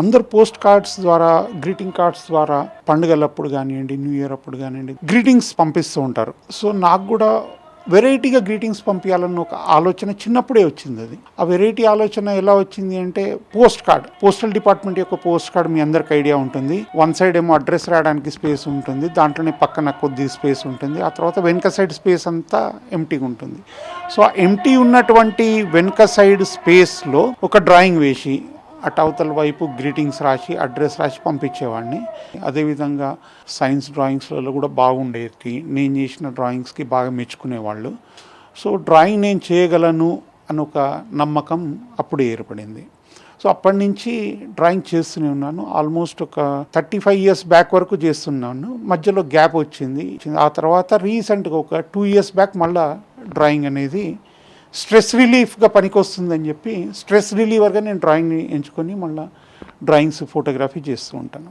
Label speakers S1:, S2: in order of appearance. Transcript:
S1: అందరు post cards ద్వారా greeting cards ద్వారా పండుగలప్పుడు కానివ్వండి న్యూ ఇయర్ అప్పుడు కానివ్వండి గ్రీటింగ్స్ పంపిస్తూ ఉంటారు. సో నాకు కూడా వెరైటీగా గ్రీటింగ్స్ పంపించాలన్న ఒక ఆలోచన చిన్నప్పుడే వచ్చింది అది. ఆ వెరైటీ ఆలోచన ఎలా వచ్చింది అంటే పోస్ట్ కార్డ్ పోస్టల్ డిపార్ట్మెంట్ యొక్క పోస్ట్ కార్డ్ మీ అందరికి ఐడియా ఉంటుంది. వన్ సైడ్ ఏమో అడ్రస్ రాయడానికి స్పేస్ ఉంటుంది. దాంట్లోనే పక్కన కొద్ది స్పేస్ ఉంటుంది. ఆ తర్వాత వెనుక సైడ్ స్పేస్ అంతా ఎంటీగా ఉంటుంది. సో ఆ ఎంటీ ఉన్నటువంటి వెనుక సైడ్ స్పేస్లో ఒక డ్రాయింగ్ వేసి అటవతల అవతల వైపు గ్రీటింగ్స్ రాసి అడ్రస్ రాసి పంపించేవాడిని. అదేవిధంగా సైన్స్ డ్రాయింగ్స్లలో కూడా బాగుండేది. నేను చేసిన డ్రాయింగ్స్కి బాగా మెచ్చుకునేవాళ్ళు. సో డ్రాయింగ్ నేను చేయగలను అని ఒక నమ్మకం అప్పుడు ఏర్పడింది. సో అప్పటి నుంచి డ్రాయింగ్ చేస్తూనే ఉన్నాను. ఆల్మోస్ట్ ఒక థర్టీ ఫైవ్ ఇయర్స్ బ్యాక్ వరకు చేస్తున్నాను. మధ్యలో గ్యాప్ వచ్చింది. ఆ తర్వాత రీసెంట్గా ఒక టూ ఇయర్స్ బ్యాక్ మళ్ళీ డ్రాయింగ్ అనేది స్ట్రెస్ రిలీఫ్గా పనికొస్తుందని చెప్పి స్ట్రెస్ రిలీవర్గా నేను డ్రాయింగ్ని ఎంచుకొని మళ్ళీ డ్రాయింగ్స్ ఫోటోగ్రఫీ చేస్తూ ఉంటాను.